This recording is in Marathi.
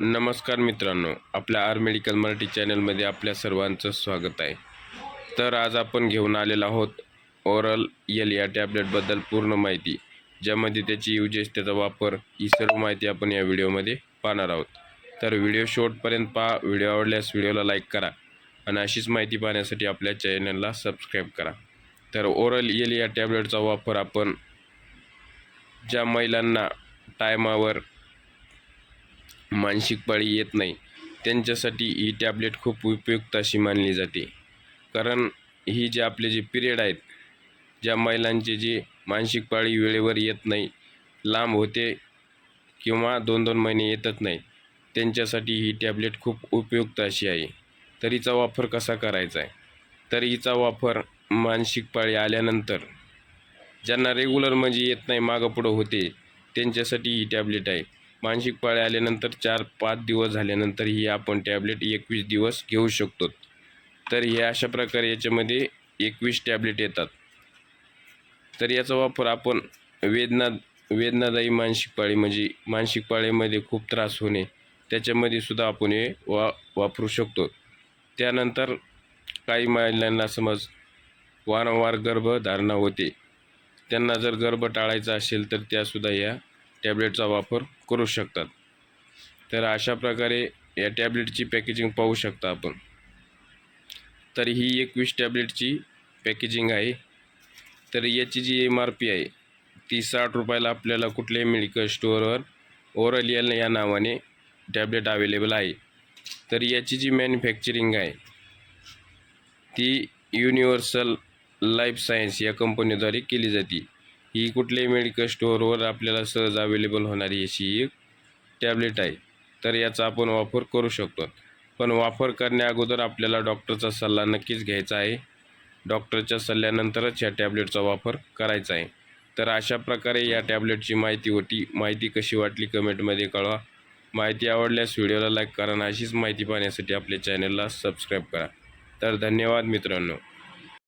नमस्कार मित्रांनो आपल्या आर मेडिकल मराठी चॅनलमध्ये आपल्या सर्वांचं स्वागत आहे. तर आज आपण घेऊन आलेलो आहोत ओरल एल या टॅबलेटबद्दल पूर्ण माहिती ज्यामध्ये त्याची युजेस त्याचा वापर ही सर्व माहिती आपण या व्हिडिओमध्ये पाहणार आहोत. तर व्हिडिओ शेवटपर्यंत पहा व्हिडिओ आवडल्यास व्हिडिओला लाईक करा आणि अशीच माहिती पाहण्यासाठी आपल्या चॅनलला सबस्क्राईब करा. तर ओरल एल या टॅबलेटचा वापर आपण ज्या महिलांना टायमावर मानसिक पाळी येत नाही. त्यांच्यासाठी ही टॅबलेट खूप उपयुक्त अशी मानली जाते. कारण ही जे आपले जे पिरियड आहेत ज्या महिलांचे जी मानसिक पाळी वेळेवर येत नाही लांब होते किंवा दोन दोन महिने येतच नाही त्यांच्यासाठी ही टॅबलेट खूप उपयुक्त अशी आहे. तर हिचा वापर कसा करायचा आहे? तर हिचा वापर मानसिक पाळी आल्यानंतर ज्यांना रेग्युलर म्हणजे येत नाही मागं पुढं होते त्यांच्यासाठी ही टॅबलेट आहे. मानसिक पाळी आल्यानंतर चार पाच दिवस झाल्यानंतर ही आपण टॅबलेट एकवीस दिवस घेऊ शकतो. तर हे अशा प्रकारे याच्यामध्ये एकवीस टॅबलेट येतात. तर याचा वापर आपण वेदना वेदनादायी मानसिक पाळी म्हणजे मानसिक पाळीमध्ये खूप त्रास होणे त्याच्यामध्ये सुद्धा आपण हे वा वापरू शकतो. त्यानंतर काही महिलांना समज वारंवार गर्भधारणा होते. त्यांना जर गर्भ टाळायचा असेल तर त्यासुद्धा या टॅबलेटचा वापर करू शकतात. तर अशा प्रकारे या टॅबलेटची पॅकेजिंग पाहू शकता आपण. तर ही एकवीस टॅबलेटची पॅकेजिंग आहे. तर याची जी एम आर पी आहे ती साठ रुपयाला आपल्याला कुठल्याही मेडिकल स्टोअरवर ओरल एल या नावाने टॅबलेट अवेलेबल आहे. तर याची जी मॅन्युफॅक्चरिंग आहे ती युनिव्हर्सल लाईफ सायन्स या कंपनीद्वारे केली जाते. ही कुठल्याही मेडिकल स्टोअरवर आपल्याला सहज अवेलेबल होणारी अशी एक टॅबलेट आहे. तर याचा आपण वापर करू शकतो. पण वापर करण्या अगोदर आपल्याला डॉक्टरचा सल्ला नक्कीच घ्यायचा आहे. डॉक्टरच्या सल्ल्यानंतरच या टॅबलेटचा वापर करायचा आहे. तर अशा प्रकारे या टॅबलेटची माहिती होती. माहिती कशी वाटली कमेंटमध्ये कळवा. माहिती आवडल्यास व्हिडिओला लाईक करा आणि अशीच माहिती पाहण्यासाठी आपल्या चॅनलला सबस्क्राईब करा. तर धन्यवाद मित्रांनो.